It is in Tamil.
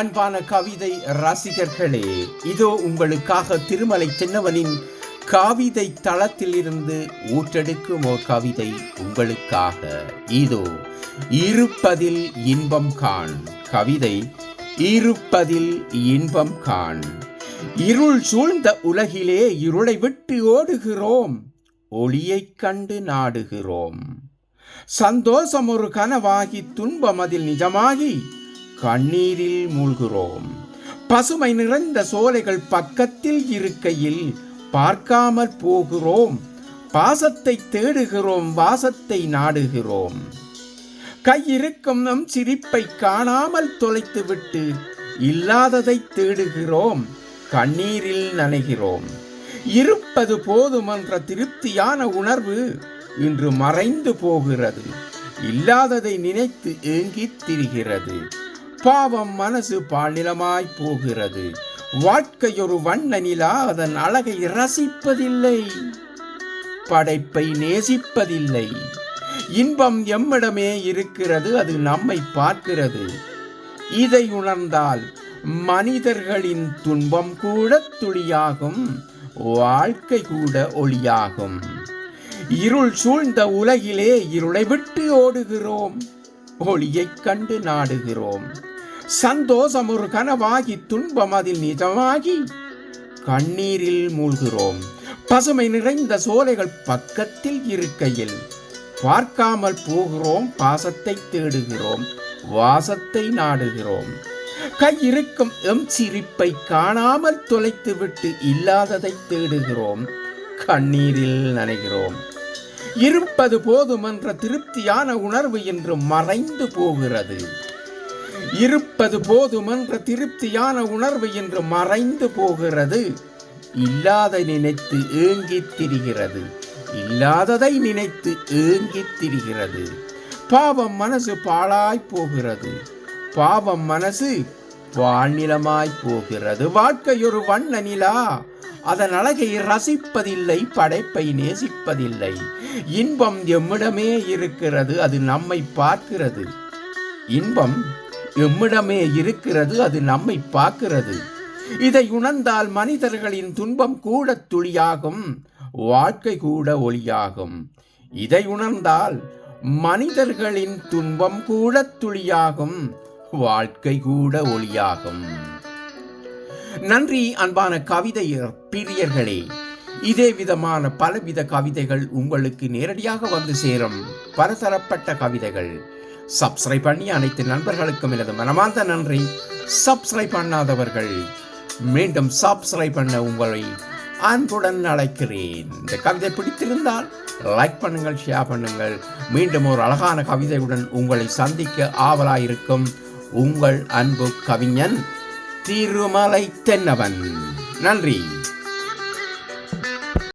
அன்பான கவிதை ரசிகர்களே இதோ உங்களுக்காக திருமலை தென்னவனின் கவிதை தளத்திலிருந்து ஊற்றெடுக்கும் ஓர் கவிதை உங்களுக்காக. இதோ இருப்பதில் இன்பம் காண். கவிதை இருப்பதில் இன்பம் காண். இருள் சூழ்ந்த உலகிலே இருளை விட்டு ஓடுகிறோம். ஒளியைக் கண்டு நாடுகிறோம். சந்தோஷம் ஒரு கனவாகி துன்பம் அதில் நிஜமாகி கண்ணீரில் மூழ்கிறோம். பசுமை நிறைந்த சோலைகள் பக்கத்தில் இருக்கையில் பார்க்காமற் போகிறோம். பாசத்தை தேடுகிறோம் வாசத்தை நாடுகிறோம். கையிருக்கும் நம் சிரிப்பை காணாமல் தொலைத்துவிட்டு இல்லாததை தேடுகிறோம். கண்ணீரில் நனைகிறோம். இருப்பது போதுமென்ற திருப்தியான உணர்வு இன்று மறைந்து போகிறது. இல்லாததை நினைத்து ஏங்கித் திரிகிறது. பாவம் மனசு பாலிலமாய் போகிறது. வாழ்க்கை ஒரு வண்ண நிலா அதன் அழகை ரசிப்பதில்லை. படைப்பை நேசிப்பதில்லை. இன்பம் எம்மிடமே இருக்கிறது அது நம்மை பார்க்கிறது. இதை உணர்ந்தால் மனிதர்களின் துன்பம் கூட துளியாகும் வாழ்க்கை கூட ஒளியாகும். இருள் சூழ்ந்த உலகிலே இருளை விட்டு ஓடுகிறோம் ஒளியைக் கண்டு நாடுகிறோம். சந்தோஷம் ஒரு கனவாகி துன்பம் அதில் நிஜமாகி கண்ணீரில் மூழ்கிறோம். பசுமை நிறைந்த சோலைகள் பக்கத்தில் இருக்கையில் பார்க்காமல் போகிறோம் பாசத்தை தேடுகிறோம் வாசத்தை நாடுகிறோம். கையிருக்கும் எம் சிரிப்பை காணாமல் தொலைத்துவிட்டு இல்லாததை தேடுகிறோம் கண்ணீரில் நனைகிறோம். இருப்பது போதுமென்ற திருப்தியான உணர்வு என்று மறைந்து போகிறது. இருப்பது போதுமென்ற திருப்தியான உணர்வு என்று மறைந்து போகிறது. இல்லாத நினைத்து ஏங்கித் திரிகிறது. இல்லாததை நினைத்து ஏங்கித் திரிகிறது. பாவம் மனசு பாழாய் போகிறது. பாவம் மனசு வானிலமாய் போகிறது. வாழ்க்கை ஒரு வண்ண நிலா. அதன் அழகை ரசிப்பதில்லை படைப்பை நேசிப்பதில்லை. இன்பம் எம்மிடமே இருக்கிறது அது நம்மை பார்க்கிறது. இன்பம் எம்மிடமே இருக்கிறது அது நம்மை பார்க்கிறது. இதை உணர்ந்தால் மனிதர்களின் துன்பம் கூட துளியாகும் வாழ்க்கை கூட ஒளியாகும். இதை உணர்ந்தால் மனிதர்களின் துன்பம் கூட துளியாகும் வாழ்க்கை கூட ஒளியாகும். நன்றி அன்பான கவிதை பிரியர்களே. இதே விதமான பலவித கவிதைகள் உங்களுக்கு நேரடியாக வந்து சேரும். பலதரப்பட்ட கவிதைகள். சப்ஸ்கிரைப் பண்ணி அனைத்து நண்பர்களுக்கும் எனது மனமார்ந்த நன்றி. சப்ஸ்கிரைப் பண்ணாதவர்கள் மீண்டும் சப்ஸ்கிரைப் பண்ண உங்களை அன்புடன் அழைக்கிறேன். இந்த கவிதை பிடித்திருந்தால் லைக் பண்ணுங்கள் ஷேர் பண்ணுங்கள். மீண்டும் ஒரு அழகான கவிதையுடன் உங்களை சந்திக்க ஆவலாயிருக்கும் உங்கள் அன்பு கவிஞன் திருமலை தென்னவன். நன்றி.